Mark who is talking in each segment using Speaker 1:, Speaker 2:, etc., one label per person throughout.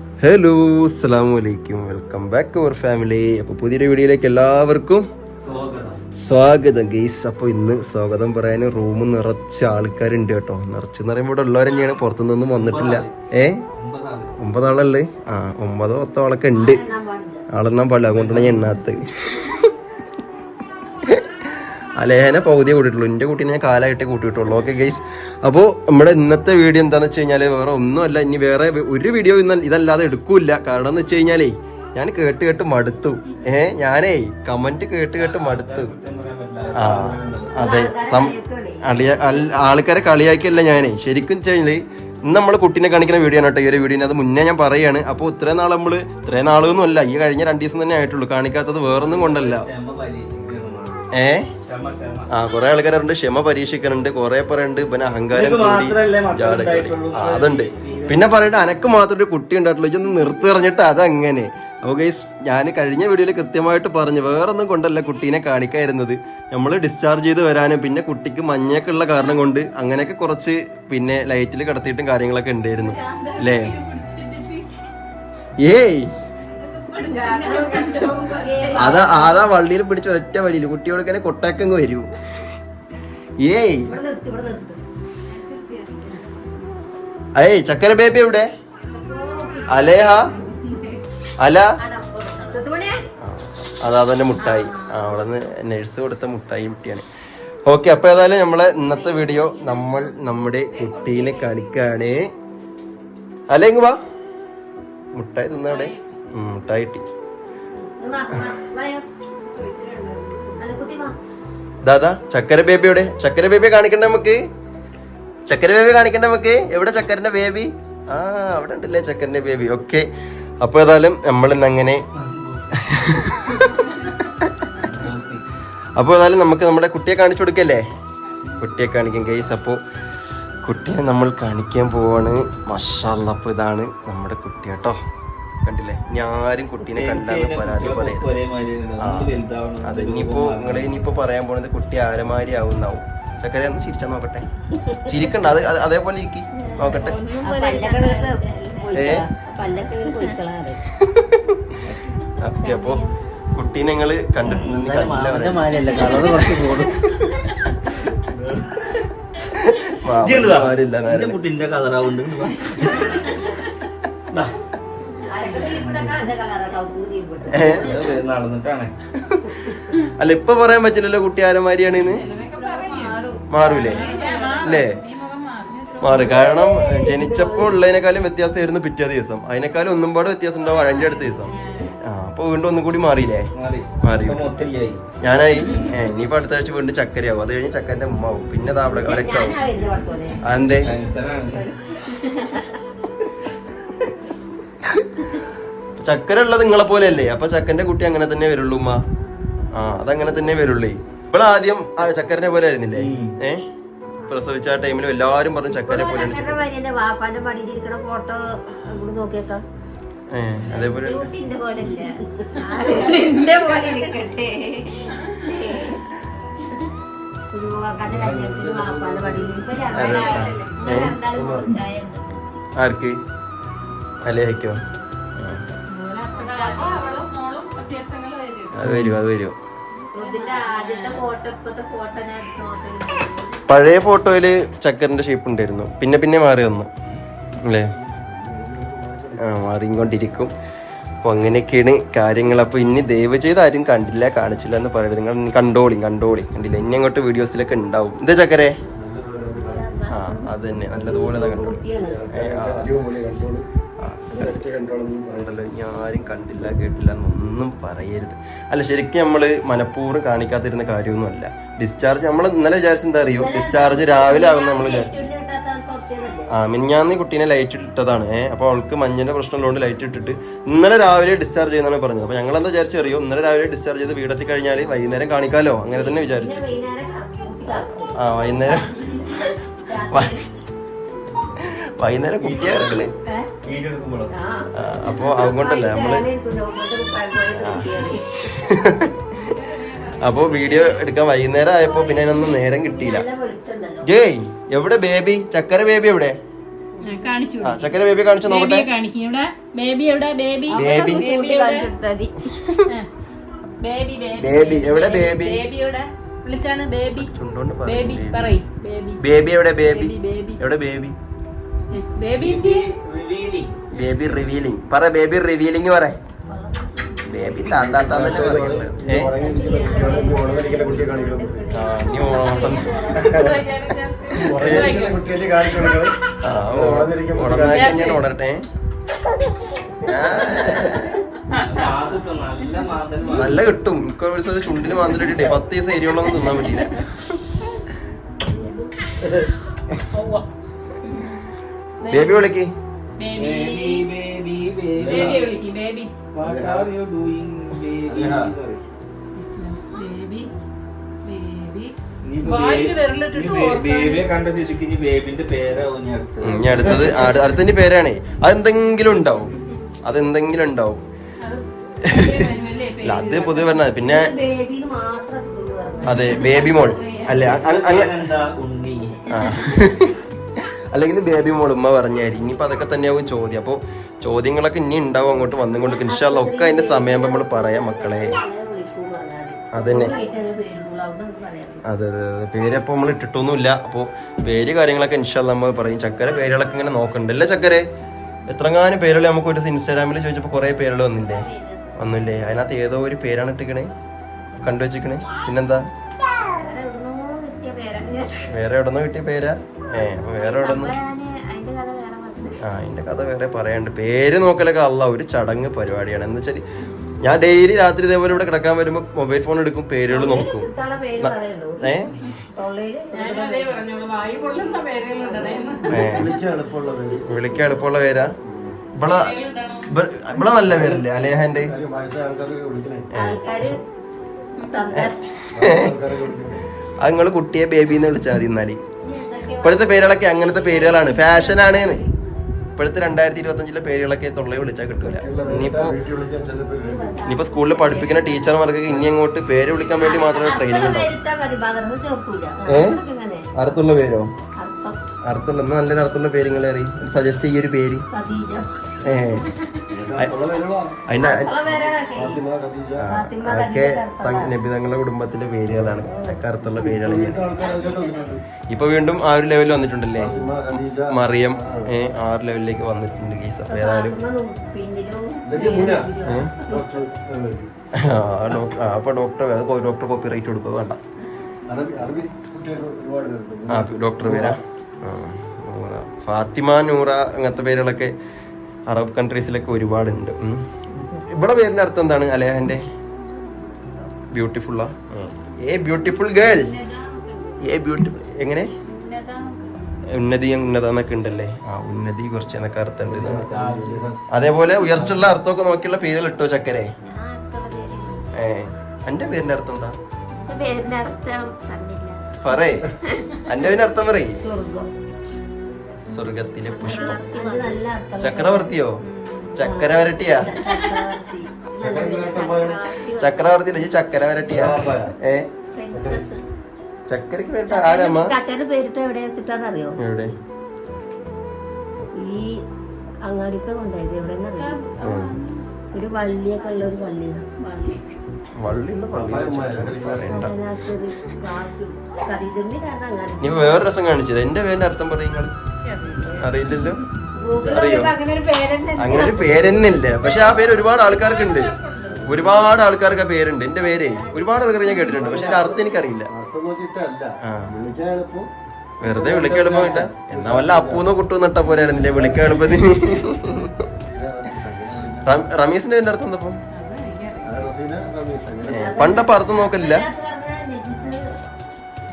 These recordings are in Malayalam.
Speaker 1: ഹലോ അസ്സാം വലൈക്കും വെൽക്കം ബാക്ക് അവർ ഫാമിലി അപ്പോൾ പുതിയൊരു വീഡിയോയിലേക്ക് എല്ലാവർക്കും സ്വാഗതം. ഗെയ്സ് അപ്പോൾ ഇന്ന് സ്വാഗതം പറയാൻ റൂം നിറച്ച് ആൾക്കാരുണ്ട് കേട്ടോ. നിറച്ച് എന്ന് പറയുമ്പോൾ ഇവിടെ ഉള്ളവർ തന്നെയാണ് പുറത്തുനിന്നൊന്നും വന്നിട്ടില്ല. ഏ? ഒമ്പതാളല്ലേ? ആ ഒമ്പതോ പത്തോ ആളൊക്കെ ഉണ്ട്. ആളെണ്ണാൻ പാടില്ല. അതുകൊണ്ടാണ് ഞാൻ എണ്ണാത്ത് അലേഹനെ പകുതിയെ കൂട്ടിയിട്ടുള്ളൂ. എന്റെ കുട്ടീനെ ഞാൻ കാലായിട്ട് കൂട്ടിയിട്ടുള്ളൂ. ഓക്കെ ഗൈസ് അപ്പോൾ നമ്മുടെ ഇന്നത്തെ വീഡിയോ എന്താണെന്ന് വെച്ച് കഴിഞ്ഞാൽ വേറെ ഒന്നുമല്ല. ഇനി വേറെ ഒരു വീഡിയോ ഇന്ന് ഇതല്ലാതെ എടുക്കൂല്ല. കാരണം എന്ന് വെച്ച് കഴിഞ്ഞാലേ ഞാൻ കേട്ട് കേട്ട് മടുത്തു. ഏ ഞാനേ കമന്റ് കേട്ട് കേട്ട് മടുത്തു. ആ അതെ. സം ആൾക്കാരെ കളിയാക്കിയല്ല ഞാനേ. ശരിക്കും വെച്ച് കഴിഞ്ഞാൽ ഇന്ന് നമ്മൾ കുട്ടീനെ കാണിക്കുന്ന വീഡിയോ ആണ് കേട്ടോ ഈ ഒരു വീഡിയോ അത് മുന്നേ ഞാൻ പറയാണ്. അപ്പോൾ ഇത്രയും നാൾ നമ്മൾ ഇത്രയും നാളൊന്നും അല്ല ഈ കഴിഞ്ഞ രണ്ട് ദിവസം തന്നെ ആയിട്ടുള്ളൂ. കാണിക്കാത്തത് വേറൊന്നും കൊണ്ടല്ല. ഏ? ആ കുറെ ആൾക്കാരുണ്ട് ക്ഷമ പരീക്ഷിക്കുന്നുണ്ട് കുറെ പറയുന്നുണ്ട് പിന്നെ അഹങ്കാരം കൂടി ജാട ആ, അതുണ്ട്. പിന്നെ പറയട്ടെ അനക്ക് മാത്രം ഒരു കുട്ടി ഉണ്ടായിട്ടുള്ളൂ. ഇതൊന്ന് നിർത്തി പറഞ്ഞിട്ട് അതങ്ങനെ. അപ്പോൾ ഗൈസ് ഞാൻ കഴിഞ്ഞ വീഡിയോയിൽ കൃത്യമായിട്ട് പറഞ്ഞു വേറൊന്നും കൊണ്ടല്ല കുട്ടീനെ കാണിക്കായിരുന്നത്. നമ്മൾ ഡിസ്ചാർജ് ചെയ്ത് വരാനും പിന്നെ കുട്ടിക്ക് മഞ്ഞയൊക്കെ ഉള്ള കാരണം കൊണ്ട് അങ്ങനെയൊക്കെ കുറച്ച് പിന്നെ ലൈറ്റിൽ കടത്തിയിട്ടും കാര്യങ്ങളൊക്കെ ഉണ്ടായിരുന്നു. അല്ലേ ഏയ്! അതാ അതാ വള്ളിയിൽ പിടിച്ച ഒറ്റ വലിയിൽ. കുട്ടിയോടൊക്കെ കൊട്ടാക്കങ്ങ് വരൂ. ഏയ്. ഏയ് ചക്കര ബേബി എവിടെ? അലേഹ? അല? അതാ തന്നെ മുട്ടായി. ആ അവിടെ നിന്ന് നഴ്സ് കൊടുത്ത മുട്ടായി കുട്ടിയാണ്. ഓക്കെ അപ്പൊ ഏതായാലും നമ്മളെ ഇന്നത്തെ വീഡിയോ നമ്മൾ നമ്മുടെ കുട്ടീനെ കാണിക്കാണ്. അല്ലെങ്കിൽ വാ. മുട്ടായി തിന്നവിടെ. കിട്ടി ദാദാ ചക്കര ബേബി എവിടെ? ചക്കര ബേബിയെ കാണിക്കണ്ട നമുക്ക്. ചക്കര ബേബി കാണിക്കണ്ട നമുക്ക്. എവിടെ ചക്കരന്റെ ബേബി ആ അവിടെ ഉണ്ടല്ലേ ചക്കരന്റെ ബേബി ഓക്കെ അപ്പൊ ഏതായാലും നമ്മൾ ഇന്ന് അങ്ങനെ അപ്പോൾ ഏതായാലും നമുക്ക് നമ്മുടെ കുട്ടിയെ കാണിച്ചു കൊടുക്കല്ലേ? കുട്ടിയെ കാണിക്കും കേസ് അപ്പോൾ കുട്ടിയെ നമ്മൾ കാണിക്കാൻ പോവാണ്. മഷാല്ല അപ്പോൾ ഇതാണ് നമ്മുടെ കുട്ടി കേട്ടോ. കണ്ടില്ലേ? ഞാരും കുട്ടീനെ കണ്ടാണ് പരാതി പറയുന്നത് ആ. അതെ ഇനിയിപ്പോ നിങ്ങൾ ഇനിയിപ്പോ പറയാൻ പോണത് കുട്ടി ആരമാരി ആവുന്നാവും. ചക്കര ഒന്ന് ചിരിച്ചാ നോക്കട്ടെ? ചിരിക്കണ്ട അത് അത് അതേപോലെ ഇരിക്കി. നോക്കട്ടെ. ഏ? ഓക്കെ അപ്പൊ കുട്ടീനെ പറയാം. മാമന്മാരില്ല നേരെ.
Speaker 2: കുട്ടിന്റെ കളറാവുണ്ട് നടന്നിട്ടാണ്.
Speaker 1: അല്ല ഇപ്പൊ പറയാൻ പറ്റില്ലല്ലോ കുട്ടി ആരമാരിയാണെന്ന് മാറൂലേ? അല്ലേ? മാറി. കാരണം ജനിച്ചപ്പോൾ ഉള്ളതിനേക്കാളും വ്യത്യാസമായിരുന്നു പിറ്റേ ദിവസം. അതിനേക്കാളും ഒന്നും പാടെ വ്യത്യാസം ഉണ്ടാവും അതിന്റെ അടുത്ത ദിവസം. ആ അപ്പൊ വീണ്ടും ഒന്നും കൂടി മാറിയില്ലേ?
Speaker 2: മാറി.
Speaker 1: ഞാനായി? ഇനിയിപ്പോ അടുത്ത ആഴ്ച വീണ്ടും ചക്കരയാവും. അത് കഴിഞ്ഞ് ചക്കരന്റെ ഉമ്മ ആവും. പിന്നെ അവിടെ അവരൊക്കെയാവും അതെന്തേ?
Speaker 2: ടെൻഷനാണ്
Speaker 1: ചക്കര ഉള്ളത് നിങ്ങളെ പോലെ അല്ലേ അപ്പൊ ചക്കന്റെ കുട്ടി അങ്ങനെ തന്നെ വരുള്ളൂ ഉമ്മ. ആ അതങ്ങനെ തന്നെ വരുള്ളേ. ഇപ്പോൾ ആദ്യം ആ ചക്കരനെ പോലെ ആയിരുന്നില്ലേ? ഏ? പ്രസവിച്ച ആ ടൈമിൽ എല്ലാരും പറഞ്ഞു ചക്കരെ പോലെയാണ്. ചക്കര.
Speaker 3: വാപ്പാന്റെ പടിയിലിരിക്കണ ഫോട്ടോ ഇവിടെ നോക്കിയേക്കാം.
Speaker 1: ഏ അതേപോലെ
Speaker 3: കുട്ടീന്റെ പോലെ ഇല്ല
Speaker 1: അത് വരും അത് വരും. പഴയ ഫോട്ടോയിൽ ചക്കറിന്റെ ഷേപ്പ് ഉണ്ടായിരുന്നു. പിന്നെ പിന്നെ മാറി വന്നു. അല്ലേ? ആ മാറിക്കൊണ്ടിരിക്കും. അപ്പൊ അങ്ങനെയൊക്കെയാണ് കാര്യങ്ങൾ. അപ്പൊ ഇനി ദയവ് ചെയ്ത് ആരും കണ്ടില്ല കാണിച്ചില്ല എന്ന് പറയരുത്. നിങ്ങൾ കണ്ടോളി കണ്ടോളി. കണ്ടില്ല. ഇനി അങ്ങോട്ട് വീഡിയോസിലൊക്കെ ഉണ്ടാവും. എന്താ ചക്കരെ. ആ അത് തന്നെ. നല്ലതുപോലെ കണ്ടോളി. ഉണ്ടല്ലോ ഇനി ആരും കണ്ടില്ല കേട്ടില്ല എന്നൊന്നും പറയരുത്. അല്ല ശരിക്കും നമ്മൾ മനഃപൂർവം കാണിക്കാതിരുന്ന കാര്യമൊന്നുമല്ല. ഡിസ്ചാർജ് നമ്മൾ ഇന്നലെ വിചാരിച്ച എന്താ അറിയോ? ഡിസ്ചാർജ് രാവിലെ ആകുന്ന നമ്മൾ വിചാരിച്ചു. ആ മിഞ്ഞാന്ന് കുട്ടീനെ ലൈറ്റ് ഇട്ടതാണ്. ഏഹ് അപ്പോൾ അവൾക്ക് മഞ്ഞിന്റെ പ്രശ്നമുള്ളതുകൊണ്ട് ലൈറ്റ് ഇട്ടിട്ട് ഇന്നലെ രാവിലെ ഡിസ്ചാർജ് ചെയ്യുന്നതാണ് പറഞ്ഞത്. അപ്പോൾ ഞങ്ങൾ എന്താ വിചാരിച്ചറിയോ ഇന്നലെ രാവിലെ ഡിസ്ചാർജ് ചെയ്ത് വീടെത്തി കഴിഞ്ഞാൽ വൈകുന്നേരം കാണിക്കാലോ? അങ്ങനെ തന്നെ വിചാരിച്ചു. ആ വൈകുന്നേരം വൈകുന്നേരം കുട്ടിയെ അപ്പൊ അതുകൊണ്ടല്ലേ
Speaker 3: നമ്മൾ.
Speaker 1: അപ്പോൾ വീഡിയോ എടുക്കാൻ വൈകുന്നേരം ആയപ്പോ പിന്നെ അതിനൊന്നും നേരം കിട്ടിയില്ല. ജയ് എവിടെ ബേബി? ചക്കര ബേബി എവിടെ?
Speaker 4: ആ,
Speaker 1: ചക്കര ബേബി കാണിച്ചു നോക്കട്ടെ.
Speaker 4: ബേബി എവിടെ? ബേബി?
Speaker 1: ബേബി. എവിടെ? ബേബി?
Speaker 4: ബേബി. എവിടെ ബേബി? ബേബി
Speaker 1: റിവീലിംഗ് പറ ബേബി റിവീലിംഗ് പറ ബേബി താത്താത്താന്നല്ലേ ഉണരട്ടെ
Speaker 2: നല്ല
Speaker 1: കിട്ടും മിക്ക ദിവസം ചുണ്ടിന് മാന്തിലിട്ടേ പത്ത് ദിവസം എരിവുള്ളൊന്നും തിന്നാൻ പറ്റില്ല
Speaker 4: ഉവ്വ.
Speaker 1: ബേബി വിളിക്ക്.
Speaker 2: ഇനി അടുത്തത്.
Speaker 1: അടുത്തതിന്റെ പേരാണേ. അതെന്തെങ്കിലും ഉണ്ടാവും. അതെന്തെങ്കിലും ഉണ്ടാവും. അല്ല അത് പൊതുവെ പറഞ്ഞത് പിന്നെ. അതെ ബേബി മോൾ. അല്ലെ അങ്ങ
Speaker 2: എന്താ ഉണ്ണി?
Speaker 1: ആ. അല്ലെങ്കിൽ ബേബി മോളുമ്മ പറഞ്ഞായിരിക്കും ഇനിയിപ്പോൾ അതൊക്കെ തന്നെയാവും ചോദ്യം. അപ്പോൾ ചോദ്യങ്ങളൊക്കെ ഇനി ഉണ്ടാവും അങ്ങോട്ട് വന്നുകൊണ്ട് ഇൻഷാല്ല ഒക്കെ. അതിന്റെ സമയം നമ്മൾ പറയാം മക്കളെ. അതന്നെ. അതെ അതെ അതെ. പേര് അപ്പൊ നമ്മൾ ഇട്ടിട്ടൊന്നുമില്ല. അപ്പോൾ പേര് കാര്യങ്ങളൊക്കെ ഇൻഷാല്ല നമ്മൾ പറയും. ചക്കര പേരുകളൊക്കെ ഇങ്ങനെ നോക്കണ്ടല്ലേ ചക്കര? എത്രങ്ങാനും പേരുകൾ നമുക്ക് ഒരു ഇൻസ്റ്റാഗ്രാമിൽ ചോദിച്ചപ്പോൾ കുറേ പേരുകൾ വന്നില്ലേ? വന്നില്ലേ? അതിനകത്ത് ഏതോ ഒരു പേരാണ് ഇട്ടിക്കണേ? കണ്ടു വെച്ചിക്കണേ പിന്നെന്താ?
Speaker 3: വേറെ
Speaker 1: എവിടെ എവിടെന്നോ കിട്ടിയ പേരാ. ഏ അപ്പൊ വേറെ ആ അതിന്റെ കഥ വേറെ പറയാണ്ട് പേര് നോക്കലൊക്കെ അല്ല ഒരു ചടങ്ങ് പരിപാടിയാണ്. എന്ന് വെച്ചാൽ ഞാൻ ഡെയിലി രാത്രി ഇതേപോലെ ഇവിടെ കിടക്കാൻ വരുമ്പോ മൊബൈൽ ഫോൺ എടുക്കും പേരുകൾ നോക്കും. ഏ? വിളിക്കാൻ എളുപ്പമുള്ള പേരാ. ഇവിടെ ഇവിടെ നല്ല പേരല്ലേ? അലേഹന്റെ? അത് നിങ്ങൾ കുട്ടിയെ ബേബിന്ന് വിളിച്ചാൽ മതി എന്നാൽ ഇപ്പോഴത്തെ പേരുകളൊക്കെ അങ്ങനത്തെ പേരുകളാണ്. ഫാഷനാണ് ഇപ്പോഴത്തെ രണ്ടായിരത്തി ഇരുപത്തി അഞ്ചിലെ പേരുകളൊക്കെ തൊള്ളയെ വിളിച്ചാൽ കിട്ടൂല. ഇനിയിപ്പോ ഇനിയിപ്പോ സ്കൂളിൽ പഠിപ്പിക്കുന്ന ടീച്ചർമാർക്ക് ഇനി അങ്ങോട്ട് പേര് വിളിക്കാൻ വേണ്ടി മാത്രമേ ട്രെയിനിങ് ഉണ്ടാവും. അർത്ഥമുള്ള പേരോ?
Speaker 3: അർത്ഥം.
Speaker 1: അർത്ഥമുള്ള നല്ലൊരു അർത്ഥമുള്ള പേര് നിങ്ങളെ അറിയും സജസ്റ്റ് ചെയ്യൊരു പേര്. ഏഹ് അതിന്റെ അതൊക്കെ നബി തങ്ങളുടെ കുടുംബത്തിലെ പേരുകളാണ്. അതൊക്കെ അർത്ഥമുള്ള പേരുകൾ ഇപ്പൊ വീണ്ടും ആ ഒരു ലെവലിൽ വന്നിട്ടുണ്ടല്ലേ? മറിയം ആറ് ആ ഒരു ലെവലിലേക്ക് വന്നിട്ടുണ്ട് ഗീസ് അപ്പൊ ഏതായാലും അപ്പൊ ഡോക്ടർ ഡോക്ടർ കോപ്പി റൈറ്റ് കൊടുക്കുക വേണ്ട. ആ ഡോക്ടർ പേരാ. നൂറ. ഫാത്തിമ നൂറ അങ്ങനത്തെ പേരുകളൊക്കെ അറബ് കൺട്രീസിലൊക്കെ ഒരുപാടുണ്ട്. ഇവിടെ പേരിന്റെ അർത്ഥം എന്താണ് അലേഹന്റെ? ബ്യൂട്ടിഫുള്ളാ ഏ ബ്യൂട്ടിഫുൾ ഗേൾ ഏ ബ്യൂട്ടിഫുൾ എങ്ങനെ? ഉന്നതി ഉന്നത എന്നൊക്കെ ഉണ്ടല്ലേ? ആ ഉന്നതി കുറച്ച് എന്നൊക്കെ അർത്ഥം ഉണ്ട് അതേപോലെ ഉയർച്ചുള്ള അർത്ഥമൊക്കെ നോക്കിയുള്ള പേരുകൾ ഇട്ടോ ചക്കരെ? ഏ എന്റെ പേരിന്റെ അർത്ഥം എന്താ പറയേ. എന്റെ പേരിന്റെ അർത്ഥം പറയേ. സ്വർഗത്തിലെ പുഷ്പം. ചക്രവർത്തിയോ? ചക്രവരട്ടിയാ?
Speaker 3: ചക്രവർത്തി. ചക്രവരട്ടിയാ
Speaker 1: ചക്രവർത്തി. ഇല്ല, ഈ ചക്കര വരട്ടിയാ ഏ? ചക്കരക്ക് പേരിട്ട ആരമ്മ?
Speaker 3: ചക്കര പേരിട്ട് എവിടെ വെച്ചിട്ടാന്നറിയോ?
Speaker 1: എവിടെ?
Speaker 3: ഈ കൊണ്ടായത് ഒരു വള്ളിയൊക്കെ ഉള്ള ഒരു വള്ളിയാണ് വള്ളി
Speaker 1: ഇനി വേറെ രസം കാണിച്ചത് എന്റെ പേരിന്റെ അർത്ഥം പറയും അറിയില്ലല്ലോ? അറിയോ?
Speaker 3: അങ്ങനെ ഒരു
Speaker 1: പേരെന്നില്ല പക്ഷെ ആ പേര് ഒരുപാട് ആൾക്കാർക്ക് ഉണ്ട് ഒരുപാട് ആൾക്കാർക്ക് ആ പേരുണ്ട്. എന്റെ പേര് ഒരുപാട് ആൾക്കാർ ഞാൻ കേട്ടിട്ടുണ്ട്. പക്ഷെ എന്റെ അർത്ഥം എനിക്കറിയില്ല. വെറുതെ വിളിക്കാൻ എളുപ്പം കിട്ടാ. എന്നാ വല്ല അപ്പൂന്നോ കുട്ടൂന്ന് ഇട്ട പോരായിരുന്നില്ലേ? വിളിക്കാൻ എളുപ്പത്തിന് റമീസിന്റെ എന്റെ അർത്ഥം എന്താ പണ്ടപ്പോ അർത്ഥം നോക്കലില്ല.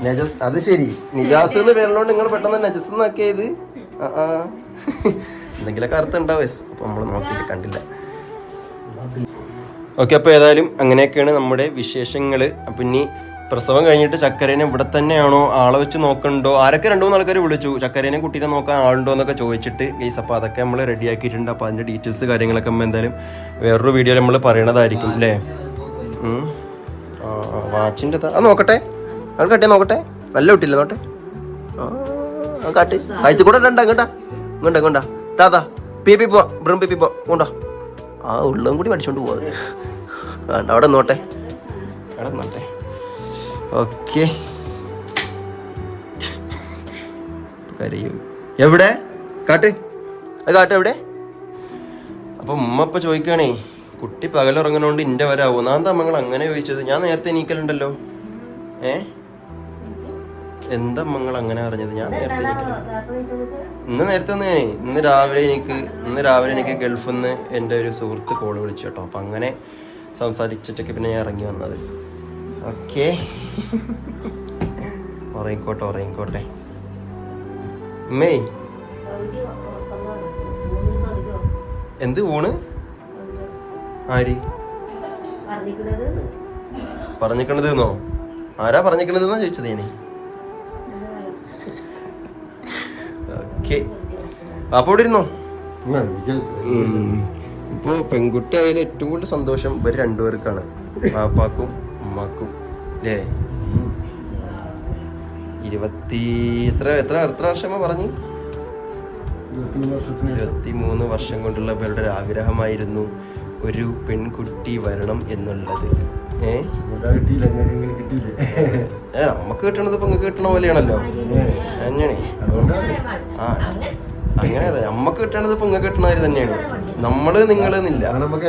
Speaker 1: നജസ് അത് ശരി. നിജാസ് എന്ന് പേരുള്ളതുകൊണ്ട് നിങ്ങൾ പെട്ടെന്ന് നജസ് എന്നാക്കിയത്? എന്തെങ്കിലുമൊക്കെ അർത്ഥം ഉണ്ടാവും yes. അപ്പൊ നമ്മൾ നോക്കിയിട്ട് കണ്ടില്ല. ഓക്കെ അപ്പോൾ ഏതായാലും അങ്ങനെയൊക്കെയാണ് നമ്മുടെ വിശേഷങ്ങൾ അപ്പം ഇനി പ്രസവം കഴിഞ്ഞിട്ട് ചക്കരേനെ ഇവിടെ തന്നെയാണോ? ആളെ വെച്ച് നോക്കണ്ടോ? ആരൊക്കെ രണ്ടു മൂന്ന് ആൾക്കാർ വിളിച്ചു ചക്കരേനെ കുട്ടീനെ നോക്കാൻ ആളുണ്ടോ എന്നൊക്കെ ചോദിച്ചിട്ട് ഗൈസ് അപ്പോൾ അതൊക്കെ നമ്മൾ റെഡി ആക്കിയിട്ടുണ്ട്. അപ്പോൾ അതിന്റെ ഡീറ്റെയിൽസ് കാര്യങ്ങളൊക്കെ നമ്മൾ എന്തായാലും വേറൊരു വീഡിയോയിൽ നമ്മൾ പറയണതായിരിക്കും അല്ലേ? വാച്ചിന്റെ അത് നോക്കട്ടെ. അത് കട്ടിയാൽ നോക്കട്ടെ. നല്ല കുട്ടിയില്ല നോട്ടെ കാട്ട്. കാഴ്ച കൂടെ രണ്ടാ കേട്ടാ ഇങ്ങോട്ടാ ഇങ്ങോട്ടാ. താതാ പി പി പോ. ബ്രം പി പി. പോ കൊണ്ടോ ആ ഉള്ളും കൂടി പഠിച്ചോണ്ട് പോവാ. വേണ്ട അവിടെ നോട്ടെ അവിടെ നോട്ടെ ഓക്കെ. എവിടെ? കാട്ട്. അത് കാട്ട് എവിടെ? അപ്പൊ ഉമ്മ ഇപ്പൊ ചോദിക്കണേ കുട്ടി പകലുറങ്ങണോണ്ട് ഇന്റെ വരാവോ? നാൻ തമ്മങ്ങൾ അങ്ങനെ ചോദിച്ചത്. ഞാൻ നേരത്തെ എണീക്കലുണ്ടല്ലോ. ഏ? എന്താ മങ്ങൾ അങ്ങനെ അറിഞ്ഞത്? ഞാൻ നേരത്തെ ഇന്ന് നേരത്തെ ഒന്ന് ഞാനേ ഇന്ന് രാവിലെ എനിക്ക് ഇന്ന് രാവിലെ എനിക്ക് ഗൾഫിൽ നിന്ന് എന്റെ ഒരു സുഹൃത്ത് കോൾ വിളിച്ചു കേട്ടോ. അപ്പം അങ്ങനെ സംസാരിച്ചിട്ടൊക്കെ പിന്നെ ഞാൻ ഇറങ്ങി വന്നത്. ഓക്കെ. ഉറങ്ങിക്കോട്ടെ ഉറങ്ങിക്കോട്ടെ. മെയ് എന്ത് ഊണ്? ആര്? പറഞ്ഞിക്കണത് എന്നോ? ആരാ പറഞ്ഞിക്കണത് എന്നാ ചോദിച്ചത് ഞാനേ? ഓക്കെ ഇവിടെ ഇരുന്നോ? പെൺകുട്ടി ആയാലും ഏറ്റവും കൂടുതൽ സന്തോഷം ഇവർ രണ്ടുപേർക്കാണ്. പാപ്പാക്കും ഉമ്മാക്കും. അല്ലേ ഇരുപത്തി എത്ര എത്ര എത്ര വർഷമാ പറഞ്ഞു? ഇരുപത്തി മൂന്ന് വർഷം കൊണ്ടുള്ള ഇവരുടെ ഒരു ആഗ്രഹമായിരുന്നു ഒരു പെൺകുട്ടി വരണം എന്നുള്ളത്. നമുക്ക് കിട്ടണത് ഇപ്പൊ നിങ്ങൾക്ക് കിട്ടണ പോലെയാണല്ലോ. അങ്ങനെ ആ അങ്ങനെ നമ്മക്ക് കിട്ടണത് ഇപ്പൊ നിങ്ങൾക്ക് കിട്ടണവര് തന്നെയാണ്. നമ്മൾ നിങ്ങളെന്നില്ല
Speaker 5: നമുക്ക്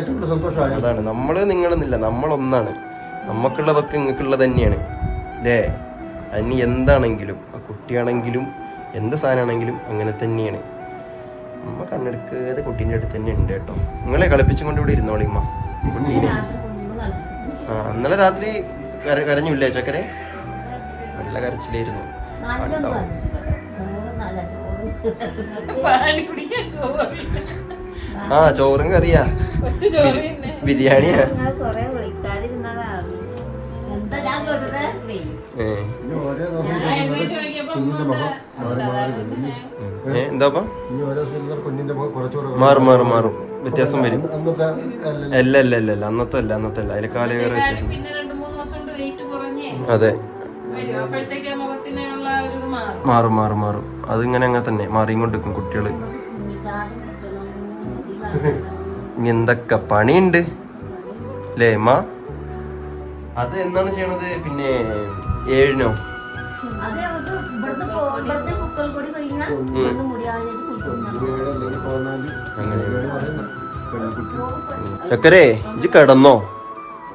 Speaker 1: അതാണ് നമ്മൾ നിങ്ങളെന്നില്ല നമ്മളൊന്നാണ്. നമുക്കുള്ളതൊക്കെ നിങ്ങൾക്കുള്ളത് തന്നെയാണ്. അല്ലേ അനി എന്താണെങ്കിലും ആ കുട്ടിയാണെങ്കിലും എന്ത് സാധനമാണെങ്കിലും അങ്ങനെ തന്നെയാണ്. നമ്മ കണ്ണെടുക്കാതെ കുട്ടീന്റെ അടുത്ത് തന്നെ ഉണ്ട് കേട്ടോ. നിങ്ങളെ കളിപ്പിച്ചും കൊണ്ട് ഇവിടെ ഇരുന്നോളിമ്മ കുട്ടീനെ ആ ഇന്നലെ രാത്രി കര കരഞ്ഞില്ലേ ചക്കരെ? നല്ല കരച്ചിലായിരുന്നു. ആ ചോറും കറിയാ. ബിരിയാണിയാ.
Speaker 3: എന്താ
Speaker 5: മാറും മാറും
Speaker 1: മാറും. വ്യത്യാസം വരും. അല്ല അല്ല അല്ല അല്ല. അന്നത്തെ അല്ല അന്നത്തെ അല്ല. അതിൽ കാലേറെ വ്യത്യാസം.
Speaker 4: പിന്നെ രണ്ട് മൂന്ന് ദിവസം കൊണ്ട് വെയിറ്റ് കുറഞ്ഞേ.
Speaker 1: അതെ.
Speaker 4: മാറും.
Speaker 1: മാറും മാറും അതിങ്ങനെ അങ്ങനെ തന്നെ മാറിയും കൊണ്ടിരിക്കും കുട്ടികൾ. ഇനി എന്തൊക്കെ പണിയുണ്ട്? അല്ലേ മാ അത് എന്താണ് ചെയ്യണത്? പിന്നെ ഏഴിനോ? അങ്ങനെ ചക്കരേ ഇജ് കിടന്നോ?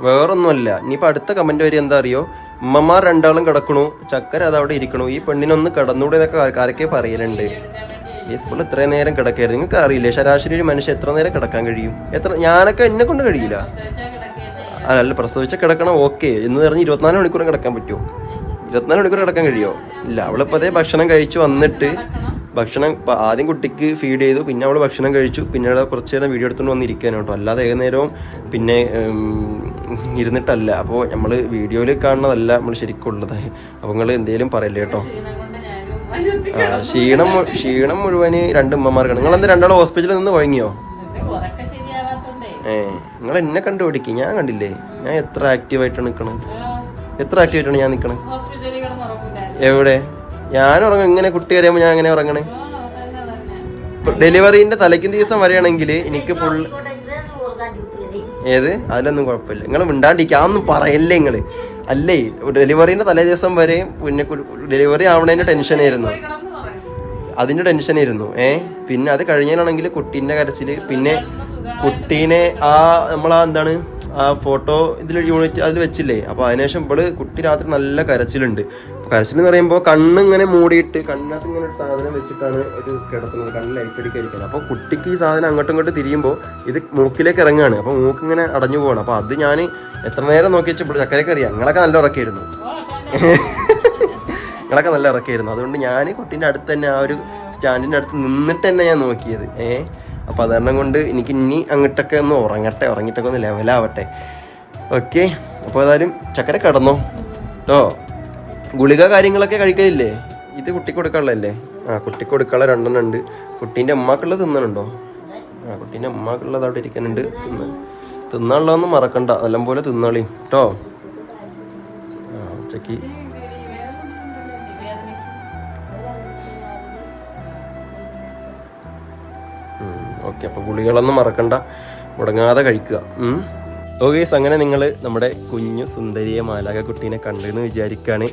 Speaker 1: വേറൊന്നുമല്ല. ഇനിയിപ്പോ അടുത്ത കമന്റ് വരെ എന്താ അറിയോ? ഉമ്മമാർ രണ്ടാളും കിടക്കണു. ചക്കര അത് അവിടെ ഇരിക്കണു. ഈ പെണ്ണിനൊന്ന് കിടന്നൂടെ എന്നൊക്കെ ആൾക്കാരൊക്കെ പറയലുണ്ട്. ഈ സ്കൂൾ ഇത്രയും നേരം കിടക്കരുത്. നിങ്ങൾക്ക് അറിയില്ലേ ശരാശരി ഒരു മനുഷ്യൻ എത്ര നേരം കിടക്കാൻ കഴിയും? എത്ര ഞാനൊക്കെ എന്നെ കൊണ്ട് കഴിയില്ല. അല്ല പ്രസവിച്ച കിടക്കണം ഓക്കെ. എന്ന് പറഞ്ഞ് ഇരുപത്തിനാല് മണിക്കൂറും കിടക്കാൻ പറ്റുമോ? ഇരുപത്തിനാല് മണിക്കൂർ കിടക്കാൻ കഴിയുമോ ഇല്ല അവളിപ്പോ അതേ ഭക്ഷണം കഴിച്ചു വന്നിട്ട് ഭക്ഷണം ആദ്യം കുട്ടിക്ക് ഫീഡ് ചെയ്തു പിന്നെ അവൾ ഭക്ഷണം കഴിച്ചു പിന്നെ അവിടെ കുറച്ച് നേരം വീഡിയോ എടുത്തുകൊണ്ട് വന്നിരിക്കാനും കേട്ടോ. അല്ലാതെ ഏകനേരവും നേരവും പിന്നെ ഇരുന്നിട്ടല്ല. അപ്പോൾ നമ്മൾ വീഡിയോയിൽ കാണുന്നതല്ല നമ്മൾ ശരിക്കുള്ളത് അപ്പോൾ നിങ്ങൾ എന്തെങ്കിലും പറയല്ലേ കേട്ടോ?
Speaker 4: ക്ഷീണം
Speaker 1: ക്ഷീണം മുഴുവൻ രണ്ട് ഉമ്മമാർക്കാണ്. നിങ്ങൾ എന്താ രണ്ടാളും ഹോസ്പിറ്റലിൽ നിന്ന് വഴങ്ങിയോ ഏ നിങ്ങൾ എന്നെ കണ്ടുപിടിക്കും. ഞാൻ കണ്ടില്ലേ? ഞാൻ എത്ര ആക്റ്റീവായിട്ടാണ് നിൽക്കണത് എത്ര ആക്റ്റീവായിട്ടാണ് ഞാൻ നിൽക്കണത് എവിടെ? ഞാൻ ഉറങ്ങും ഇങ്ങനെ കുട്ടി കരയുമ്പോൾ ഞാൻ എങ്ങനെ ഉറങ്ങണേ? ഡെലിവറിന്റെ തലയ്ക്കും ദിവസം വരെയാണെങ്കിൽ എനിക്ക് ഫുൾ ഏത്? അതിലൊന്നും കുഴപ്പമില്ല. നിങ്ങൾ മിണ്ടാണ്ടിരിക്കുക. അതൊന്നും പറയല്ലേ നിങ്ങൾ? അല്ലേ? ഡെലിവറിന്റെ തലേ ദിവസം വരെ പിന്നെ ഡെലിവറി ആവണതിന്റെ ടെൻഷൻ
Speaker 4: ആയിരുന്നു. അതിന്റെ ടെൻഷൻ
Speaker 1: ആയിരുന്നു. ടെൻഷനായിരുന്നു ഏ? പിന്നെ അത് കഴിഞ്ഞാണെങ്കിൽ കുട്ടീന്റെ കരച്ചിൽ. പിന്നെ കുട്ടീനെ ആ നമ്മളാ എന്താണ് ആ ഫോട്ടോ ഇതിൽ യൂണിറ്റ് അതിൽ വെച്ചില്ലേ? അപ്പൊ അതിനുശേഷം ഇവൾ കുട്ടി രാത്രി നല്ല കരച്ചിലുണ്ട്. കരച്ചിൽ എന്ന് പറയുമ്പോൾ കണ്ണ് ഇങ്ങനെ മൂടിയിട്ട് കണ്ണകത്ത് ഇങ്ങനെ ഒരു സാധനം വെച്ചിട്ടാണ് ഒരു കിടത്തുന്നത് കണ്ണിൽ ലൈറ്റ് ഇരിക്കുന്നത് അപ്പോൾ കുട്ടിക്ക് ഈ സാധനം അങ്ങോട്ടും ഇങ്ങോട്ടും തിരിയുമ്പോൾ ഇത് മൂക്കിലേക്ക് ഇറങ്ങുകയാണ്. അപ്പോൾ മൂക്ക് ഇങ്ങനെ അടഞ്ഞു പോകണം അപ്പോൾ അത് ഞാൻ എത്ര നേരം നോക്കി വെച്ചപ്പോൾ ചക്കരക്ക് അറിയാം. നിങ്ങളൊക്കെ നല്ല ഉറക്കായിരുന്നു.
Speaker 4: ഓ
Speaker 1: നിങ്ങളൊക്കെ നല്ല ഇറക്കായിരുന്നു അതുകൊണ്ട് ഞാൻ കുട്ടീന്റെ അടുത്ത് തന്നെ ആ ഒരു സ്റ്റാൻഡിന്റെ അടുത്ത് നിന്നിട്ട് തന്നെ ഞാൻ നോക്കിയത്. ഏ? അപ്പോൾ അതെണ്ണം കൊണ്ട് എനിക്ക് ഇനി അങ്ങോട്ടൊക്കെ ഒന്ന് ഉറങ്ങട്ടെ ഉറങ്ങിയിട്ടൊക്കെ ഒന്ന് ലെവലാവട്ടെ ഓക്കെ അപ്പോൾ ഏതായാലും ചക്കര കിടന്നോ. കേട്ടോ ഗുളിക കാര്യങ്ങളൊക്കെ കഴിക്കലില്ലേ? ഇത് കുട്ടിക്ക് കൊടുക്കാനുള്ളതല്ലേ ആ കുട്ടിക്ക് കൊടുക്കാനുള്ള രണ്ടെണ്ണം ഉണ്ട് കുട്ടീന്റെ അമ്മക്കുള്ളത് തിന്നണുണ്ടോ? ആ കുട്ടീന്റെ അമ്മക്കുള്ളത് അവിടെ ഇരിക്കുന്നുണ്ട്. തിന്ന്. തിന്നാനുള്ളതൊന്നും മറക്കണ്ട. നല്ലപോലെ തിന്നാളി. കേട്ടോ ആ ഉച്ചയ്ക്ക്. ഓക്കെ. അപ്പോൾ ഗുളികളൊന്നും മറക്കണ്ട. മുടങ്ങാതെ കഴിക്കുക. ഓക്കേസ് അങ്ങനെ നിങ്ങൾ നമ്മുടെ കുഞ്ഞു സുന്ദരിയെ മാലാക കുട്ടീനെ കണ്ടെന്ന് വിചാരിക്കുകയാണ്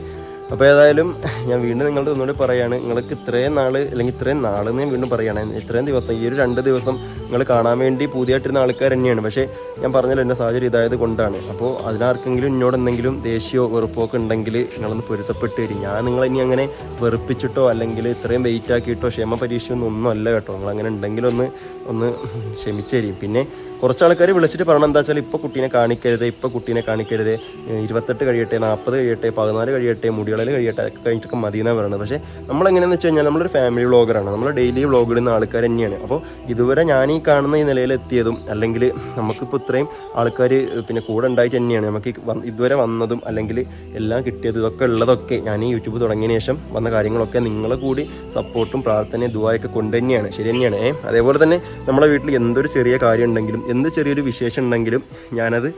Speaker 1: അപ്പോൾ ഏതായാലും ഞാൻ വീണ്ടും നിങ്ങളുടെ ഒന്നുകൂടി പറയുകയാണ് നിങ്ങൾക്ക് ഇത്രയും നാൾ അല്ലെങ്കിൽ ഇത്രയും നാളെന്ന് ഞാൻ വീണ്ടും പറയുകയാണ് ഇത്രയും ദിവസം ഈ ഒരു രണ്ട് ദിവസം നിങ്ങൾ കാണാൻ വേണ്ടി പുതിയതായിട്ടിരുന്ന ആൾക്കാർ തന്നെയാണ്. പക്ഷേ ഞാൻ പറഞ്ഞല്ലോ എന്റെ സാഹചര്യം ഇതായത് കൊണ്ടാണ്. അപ്പോൾ അതിനാർക്കെങ്കിലും എന്നോട് എന്തെങ്കിലും ദേഷ്യമോ വെറുപ്പോ ഒക്കെ ഉണ്ടെങ്കിൽ നിങ്ങളൊന്ന് പൊരുത്തപ്പെട്ട് വരും. ഞാൻ നിങ്ങളെ ഇനി അങ്ങനെ വെറുപ്പിച്ചിട്ടോ അല്ലെങ്കിൽ ഇത്രയും വെയിറ്റ് ആക്കിയിട്ടോ ക്ഷമ പരീക്ഷയൊന്നും ഒന്നും അല്ല കേട്ടോ. നിങ്ങൾ അങ്ങനെ ഉണ്ടെങ്കിലൊന്ന് ഒന്ന് ക്ഷമിച്ചു തരും പിന്നെ കുറച്ച് ആൾക്കാർ വിളിച്ചിട്ട് പറയണം എന്താ വെച്ചാൽ ഇപ്പോൾ കുട്ടീനെ കാണിക്കരുത് ഇപ്പോൾ കുട്ടീനെ കാണിക്കരുത്. ഇരുപത്തെട്ട് കഴിയട്ടെ നാൽപ്പത് കഴിയട്ടെ പതിനാല് കഴിയട്ടെ മുടികളിൽ കഴിയട്ടെ അതൊക്കെ കഴിഞ്ഞിട്ടൊക്കെ മതി എന്നാണ് പറയുന്നത് പക്ഷേ നമ്മളെങ്ങനെയാണെന്ന് വെച്ച് കഴിഞ്ഞാൽ നമ്മളൊരു ഫാമിലി വ്ളോഗറാണ് നമ്മൾ ഡെയിലി വ്ളോഗ് ഇടുന്ന ആൾക്കാർ തന്നെയാണ്. അപ്പോൾ ഇതുവരെ ഞാൻ ഈ കാണുന്ന ഈ നിലയിൽ എത്തിയതും അല്ലെങ്കിൽ നമുക്കിപ്പോൾ ഇത്രയും ആൾക്കാർ പിന്നെ കൂടെ ഉണ്ടായിട്ട് തന്നെയാണ്. നമുക്ക് ഇതുവരെ വന്നതും അല്ലെങ്കിൽ എല്ലാം കിട്ടിയത് ഇതൊക്കെ ഉള്ളതൊക്കെ ഞാൻ ഈ യൂട്യൂബ് തുടങ്ങിയതിന് ശേഷം വന്ന കാര്യങ്ങളൊക്കെ നിങ്ങളെ കൂടി സപ്പോർട്ടും പ്രാർത്ഥനയും ദുബായൊക്കെ കൊണ്ട് തന്നെയാണ്. ശരി തന്നെയാണ്. അതേപോലെ തന്നെ നമ്മുടെ വീട്ടിൽ എന്തൊരു ചെറിയ കാര്യം ഉണ്ടെങ്കിലും എന്ത് ചെറിയൊരു വിശേഷം ഉണ്ടെങ്കിലും ഞാനത്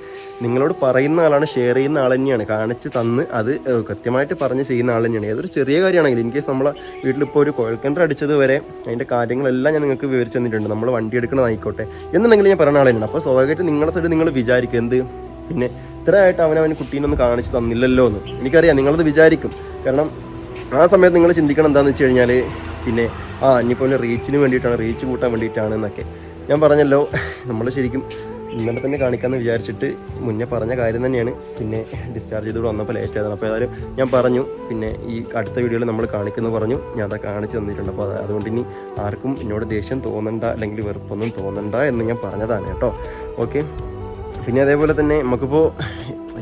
Speaker 1: നിങ്ങളോട് പറയുന്ന ആളാണ് ഷെയർ ചെയ്യുന്ന ആൾ തന്നെയാണ്. കാണിച്ച് തന്ന് അത് കൃത്യമായിട്ട് പറഞ്ഞ് ചെയ്യുന്ന ആൾ തന്നെയാണ്. ഏതൊരു ചെറിയ കാര്യമാണെങ്കിലും ഇൻ കേസ് നമ്മളെ വീട്ടിലിപ്പോൾ ഒരു കുഴൽക്കിണർ അടിച്ചത് വരെ അതിന്റെ കാര്യങ്ങളെല്ലാം ഞാൻ നിങ്ങൾക്ക് വിവരിച്ചു തന്നിട്ടുണ്ട്. നമ്മൾ വണ്ടി എടുക്കണതായിക്കോട്ടെ എന്നുണ്ടെങ്കിൽ ഞാൻ പറയുന്ന ആൾ തന്നെയാണ്. അപ്പോൾ സ്വാഭാവികമായിട്ട് നിങ്ങളുടെ സൈഡ് നിങ്ങൾ വിചാരിക്കും എന്ത്? പിന്നെ ഇത്രയായിട്ട് അവൻ കുട്ടീനൊന്ന് കാണിച്ച് തന്നില്ലല്ലോ എന്ന്. എനിക്കറിയാം നിങ്ങളത് വിചാരിക്കും. കാരണം ആ സമയത്ത് നിങ്ങൾ ചിന്തിക്കണം എന്താണെന്ന് വെച്ച് കഴിഞ്ഞാൽ പിന്നെ ആ ഇനിയിപ്പോൾ റീച്ചിന് വേണ്ടിയിട്ടാണ് റീച്ച് കൂട്ടാൻ വേണ്ടിയിട്ടാണ് എന്നൊക്കെ. ഞാൻ പറഞ്ഞല്ലോ നമ്മൾ ശരിക്കും ഇന്നലെ തന്നെ കാണിക്കാമെന്ന് വിചാരിച്ചിട്ട് മുന്നേ പറഞ്ഞ കാര്യം തന്നെയാണ്. പിന്നെ ഡിസ്ചാർജ് ചെയ്തോട് വന്നപ്പോൾ ലേറ്റ് ആയതാണ്. അപ്പോൾ ഏതായാലും ഞാൻ പറഞ്ഞു പിന്നെ ഈ അടുത്ത വീഡിയോയിൽ നമ്മൾ കാണിക്കുന്നു പറഞ്ഞു. ഞാൻ അത് കാണിച്ചു തന്നിട്ടുണ്ട്. അപ്പോൾ അതുകൊണ്ട് ഇനി ആർക്കും എന്നോട് ദേഷ്യം തോന്നണ്ട അല്ലെങ്കിൽ വെറുപ്പൊന്നും തോന്നണ്ട എന്ന് ഞാൻ പറഞ്ഞതാണ് കേട്ടോ. ഓക്കെ പിന്നെ അതേപോലെ തന്നെ നമുക്കിപ്പോൾ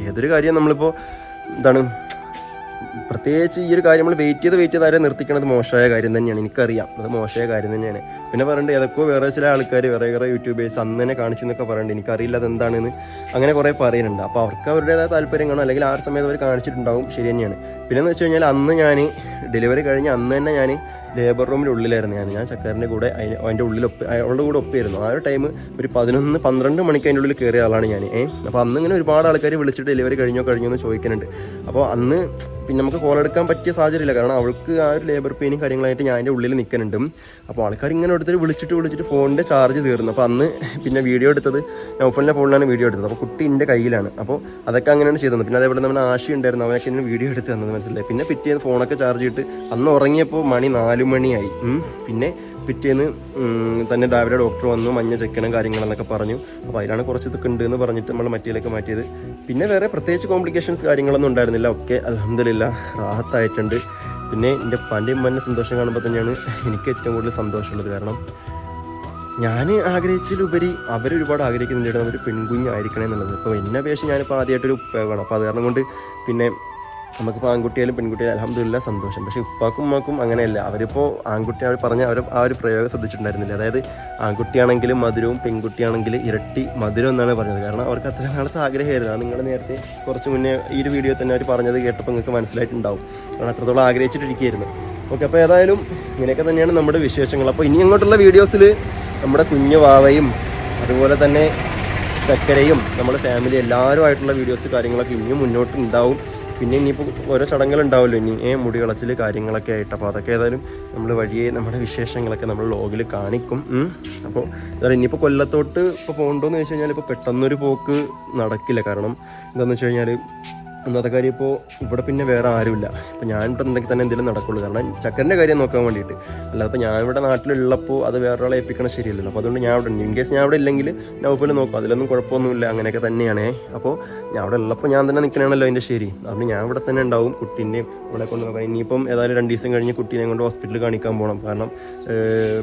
Speaker 1: ഏതൊരു കാര്യം നമ്മളിപ്പോൾ എന്താണ് പ്രത്യേകിച്ച് ഈ ഒരു കാര്യം നമ്മൾ വെയിറ്റ് ചെയ്ത് വെയിറ്റ് ചെയ്ത് ആരെ നിർത്തിക്കണത് മോശമായ കാര്യം തന്നെയാണ് എനിക്കറിയാം. അത് മോശമായ കാര്യം തന്നെയാണ്. പിന്നെ പറയണ്ടത് ഏതൊക്കെയോ വേറെ ചില ആൾക്കാർ വേറെ വേറെ യൂട്യൂബേഴ്സ് അന്ന് തന്നെ കാണിച്ചു എന്നൊക്കെ പറയണ്ട്. എനിക്കറിയില്ല അത് എന്താണെന്ന്. അങ്ങനെ കുറേ പറയുന്നുണ്ട്. അപ്പോൾ അവർക്ക് അവരുടേതായ താല്പര്യം കാണും അല്ലെങ്കിൽ ആ സമയത്ത് അവർ കാണിച്ചിട്ടുണ്ടാവും ശരി തന്നെയാണ്. പിന്നെ എന്ന് വെച്ച് കഴിഞ്ഞാൽ അന്ന് ഞാൻ ഡെലിവറി കഴിഞ്ഞ് അന്ന് തന്നെ ഞാൻ ലേബർ റൂമിന്റെ ഉള്ളിലായിരുന്നു ഞാൻ ഞാൻ ചക്കാരന്റെ കൂടെ അതിന് അതിന്റെ ഉള്ളിൽ ഒപ്പ് അവളുടെ കൂടെ ഒപ്പായിരുന്നു ആ ഒരു ടൈം ഒരു പതിനൊന്ന് പന്ത്രണ്ട് മണിക്ക് അതിന്റെ ഉള്ളിൽ കയറിയ ആളാണ് ഞാൻ ഏഹ് അപ്പോൾ അന്ന് ഇങ്ങനെ ഒരുപാട് ആൾക്കാർ വിളിച്ചിട്ട് ഡെലിവറി കഴിഞ്ഞോ കഴിഞ്ഞോ എന്ന് ചോദിക്കുന്നുണ്ട്. അപ്പോൾ അന്ന് പിന്നെ നമുക്ക് കോൾ എടുക്കാൻ പറ്റിയ സാഹചര്യമില്ല. കാരണം അവൾക്ക് ആ ഒരു ലേബർ പെയിനും കാര്യങ്ങളായിട്ട് ഞാൻ അതിന്റെ ഉള്ളിൽ നിൽക്കുന്നുണ്ട്. അപ്പോൾ ആൾക്കാർ ഇങ്ങനെ എടുത്തിട്ട് വിളിച്ചിട്ട് വിളിച്ചിട്ട് ഫോണിന്റെ ചാർജ് തീർന്നു. അപ്പോൾ അന്ന് പിന്നെ വീഡിയോ എടുത്തത് നൗഫലിന്റെ ഫോണിലാണ് വീഡിയോ എടുത്തത്. അപ്പോൾ കുട്ടി എന്റെ കയ്യിലാണ്. അപ്പോൾ അതൊക്കെ അങ്ങനെയാണ് ചെയ്തത്. പിന്നെ അതേപോലെ നമ്മുടെ ആശി ഉണ്ടായിരുന്നു. അവനൊക്കെ ഇങ്ങനെ വീഡിയോ എടുത്ത് തന്നത് മനസ്സിലായി. പിന്നെ പിറ്റേന്ന് ഫോണൊക്കെ ചാർജ് ചെയ്തിട്ട് അന്ന് ഉറങ്ങിയപ്പോൾ മണി നാല് മണിയായി പിന്നെ പിറ്റേന്ന് തന്നെ രാവിലെ ഡോക്ടർ വന്നു മഞ്ഞ ചെക്കണം കാര്യങ്ങളെന്നൊക്കെ പറഞ്ഞു. അപ്പോൾ അതിലാണ് കുറച്ച് ഇതൊക്കെ ഉണ്ട് എന്ന് പറഞ്ഞിട്ട് നമ്മൾ മറ്റേലേക്ക് മാറ്റിയത്. പിന്നെ വേറെ പ്രത്യേകിച്ച് കോംപ്ലിക്കേഷൻസ് കാര്യങ്ങളൊന്നും ഉണ്ടായിരുന്നില്ല. ഒക്കെ അലഹമില്ല റാഹത്തായിട്ടുണ്ട്. പിന്നെ എന്റെ പന്റെ ഉമ്മന്റെ സന്തോഷം കാണുമ്പോൾ തന്നെയാണ് എനിക്ക് ഏറ്റവും കൂടുതൽ സന്തോഷമുള്ളത്. കാരണം ഞാൻ ആഗ്രഹിച്ചതിലുപരി അവരൊരുപാട് ആഗ്രഹിക്കുന്നുണ്ട്. അവർ പെൺകുഞ്ഞായിരിക്കണേ എന്നുള്ളത്. അപ്പോൾ എന്നെ അപേക്ഷിച്ച് ഞാനിപ്പോൾ ആദ്യമായിട്ടൊരു വേണം. അപ്പോൾ അത് കാരണം കൊണ്ട് പിന്നെ നമുക്കിപ്പോൾ ആൺകുട്ടിയാലും പെൺകുട്ടിയാലും അലഹമില്ല സന്തോഷം. പക്ഷേ ഉപ്പാക്കും ഉമ്മാക്കും അങ്ങനെയല്ല. അവരിപ്പോൾ ആൺകുട്ടി അവർ പറഞ്ഞ അവർ ആ ഒരു പ്രയോഗം ശ്രദ്ധിച്ചിട്ടുണ്ടായിരുന്നില്ല. അതായത് ആൺകുട്ടിയാണെങ്കിലും മധുരവും പെൺകുട്ടിയാണെങ്കിൽ ഇരട്ടി മധുരം എന്നാണ് പറഞ്ഞത്. കാരണം അവർക്ക് അത്ര നാളത്തെ ആഗ്രഹമായിരുന്നു. നിങ്ങൾ നേരത്തെ കുറച്ച് മുന്നേ ഈ ഒരു വീഡിയോ തന്നെ അവർ പറഞ്ഞത് കേട്ടപ്പോൾ നിങ്ങൾക്ക് മനസ്സിലായിട്ടുണ്ടാവും. കാരണം അത്രത്തോളം ആഗ്രഹിച്ചിട്ടിരിക്കുകയായിരുന്നു. ഓക്കെ അപ്പോൾ ഏതായാലും ഇങ്ങനെയൊക്കെ തന്നെയാണ് നമ്മുടെ വിശേഷങ്ങൾ. അപ്പോൾ ഇനി അങ്ങോട്ടുള്ള വീഡിയോസിൽ നമ്മുടെ കുഞ്ഞു വാവയും അതുപോലെ തന്നെ ചക്കരയും നമ്മുടെ ഫാമിലി എല്ലാവരുമായിട്ടുള്ള വീഡിയോസ് കാര്യങ്ങളൊക്കെ ഇനിയും മുന്നോട്ട് ഉണ്ടാവും പിന്നെ ഇനിയിപ്പോൾ ഓരോ ചടങ്ങുകളുണ്ടാവുമല്ലോ ഇനി ഏ മുടി കളച്ചിൽ കാര്യങ്ങളൊക്കെ ആയിട്ട്. അപ്പോൾ അതൊക്കെ ഏതായാലും നമ്മൾ വഴിയെ നമ്മുടെ വിശേഷങ്ങളൊക്കെ നമ്മൾ ലോഗിൽ കാണിക്കും. അപ്പോൾ എന്താ ഇനിയിപ്പോൾ കൊല്ലത്തോട്ട് ഇപ്പോൾ പോകണ്ടോയെന്ന് വെച്ച് കഴിഞ്ഞാൽ ഇപ്പോൾ പെട്ടെന്നൊരു പോക്ക് നടക്കില്ല. കാരണം എന്താണെന്ന് വെച്ച് കഴിഞ്ഞാൽ ഒന്നാമത്തെ കാര്യം ഇപ്പോൾ ഇവിടെ പിന്നെ വേറെ ആരുമില്ല. ഇപ്പോൾ ഞാൻ ഇവിടെ ഉണ്ടെങ്കിൽ തന്നെ എന്തെങ്കിലും നടക്കുള്ളൂ. കാരണം ചക്കറിന്റെ കാര്യം നോക്കാൻ വേണ്ടിയിട്ട്. അല്ലാതെ ഇപ്പോൾ ഞാൻ ഇവിടെ നാട്ടിലുള്ളപ്പോൾ അത് വേറൊരാളെ ഏൽപ്പിക്കണം ശരിയല്ലല്ലോ. അപ്പോൾ അതുകൊണ്ട് ഞാൻ അവിടെ ഉണ്ട് ഇൻ കേസ് ഞാൻ അവിടെ ഇല്ലെങ്കിൽ നൗഫൽ നോക്കും. അതിലൊന്നും കുഴപ്പമൊന്നുമില്ല. അങ്ങനെയൊക്കെ തന്നെയാണേ. അപ്പോൾ ഞാൻ അവിടെ ഉള്ളപ്പോൾ ഞാൻ തന്നെ നിൽക്കണമല്ലോ അതിന്റെ ശരി. അതുകൊണ്ട് ഞാൻ ഇവിടെ തന്നെ ഉണ്ടാവും കുട്ടീന്റെയും ഇവിടെ കൊണ്ട് നോക്കാം ഇനിയിപ്പം ഏതായാലും രണ്ട് ദിവസം കഴിഞ്ഞ് കുട്ടീനെ കൊണ്ട് ഹോസ്പിറ്റലിൽ കാണിക്കാൻ പോകണം കാരണം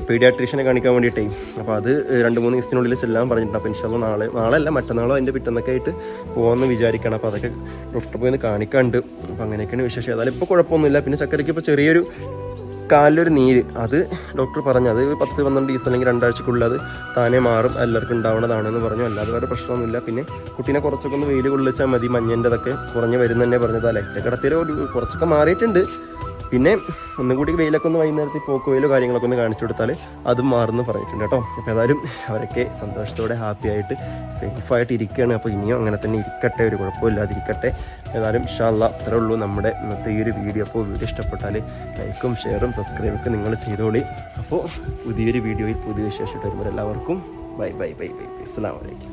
Speaker 1: പീഡിയാട്രീഷനെ കാണിക്കാൻ വേണ്ടിയിട്ടേ. അപ്പോൾ അത് രണ്ട് മൂന്ന് ദിവസത്തിനുള്ളിൽ ചെല്ലാൻ പറഞ്ഞിട്ടുണ്ട്. അപ്പോൾ ഇൻഷാല്ല നാളെ നാളെ അല്ല മറ്റന്നാളോ അതിന്റെ പിറ്റന്നൊക്കെ ആയിട്ട് പോകുമെന്ന് വിചാരിക്കണം. അപ്പോൾ അതൊക്കെ ഡോക്ടറെ പോയി കാണിക്കാണ്ട്. അപ്പം അങ്ങനെയൊക്കെയാണ് വിശേഷം. ഏതായാലും ഇപ്പോൾ കുഴപ്പമൊന്നുമില്ല. പിന്നെ ചക്കരയ്ക്ക് ഇപ്പോൾ ചെറിയൊരു കാലിലൊരു നീര്. അത് ഡോക്ടർ പറഞ്ഞു. അത് പത്ത് പന്ത്രണ്ട് ദിവസം അല്ലെങ്കിൽ രണ്ടാഴ്ചക്കുള്ളിൽ അത് താനേ മാറും. എല്ലാവർക്കും ഉണ്ടാവുന്നതാണെന്ന് പറഞ്ഞു. അല്ലാതെ വേറെ പ്രശ്നമൊന്നുമില്ല. പിന്നെ കുട്ടീനെ കുറച്ചൊക്കെ ഒന്ന് വെയിൽ കൊള്ളിച്ചാൽ മതി. മഞ്ഞന്റെതൊക്കെ കുറഞ്ഞ് വരുന്നതന്നെ പറഞ്ഞത്. ലൈറ്റ് കിടത്തിയ ഒരു കുറച്ചൊക്കെ മാറിയിട്ടുണ്ട്. പിന്നെ ഒന്നും കൂടി വെയിലൊക്കെ ഒന്ന് വൈകുന്നേരത്തിൽ പോക്ക് വെയിലോ കാര്യങ്ങളൊക്കെ ഒന്ന് കാണിച്ചു കൊടുത്താൽ അതും മാറുന്നു പറഞ്ഞിട്ടുണ്ട് കേട്ടോ. അപ്പോൾ ഏതായാലും അവരൊക്കെ സന്തോഷത്തോടെ ഹാപ്പി ആയിട്ട് സേഫായിട്ട് ഇരിക്കുകയാണ് അപ്പോൾ ഇനിയും അങ്ങനെ തന്നെ ഇരിക്കട്ടെ ഒരു കുഴപ്പമില്ലാതിരിക്കട്ടെ ഏതായാലും ഇൻഷാല്ല അത്രേ ഉള്ളൂ നമ്മുടെ ഇന്നത്തെ ഈ ഒരു വീഡിയോ. അപ്പോൾ വീഡിയോ ഇഷ്ടപ്പെട്ടാൽ ലൈക്കും ഷെയറും സബ്സ്ക്രൈബൊക്കെ നിങ്ങൾ ചെയ്തോളി. അപ്പോൾ പുതിയൊരു വീഡിയോയിൽ പുതിയ വിശേഷം വരുമ്പോൾ എല്ലാവർക്കും ബൈ ബൈ ബൈ ബൈ അസ്സാം വലൈക്കും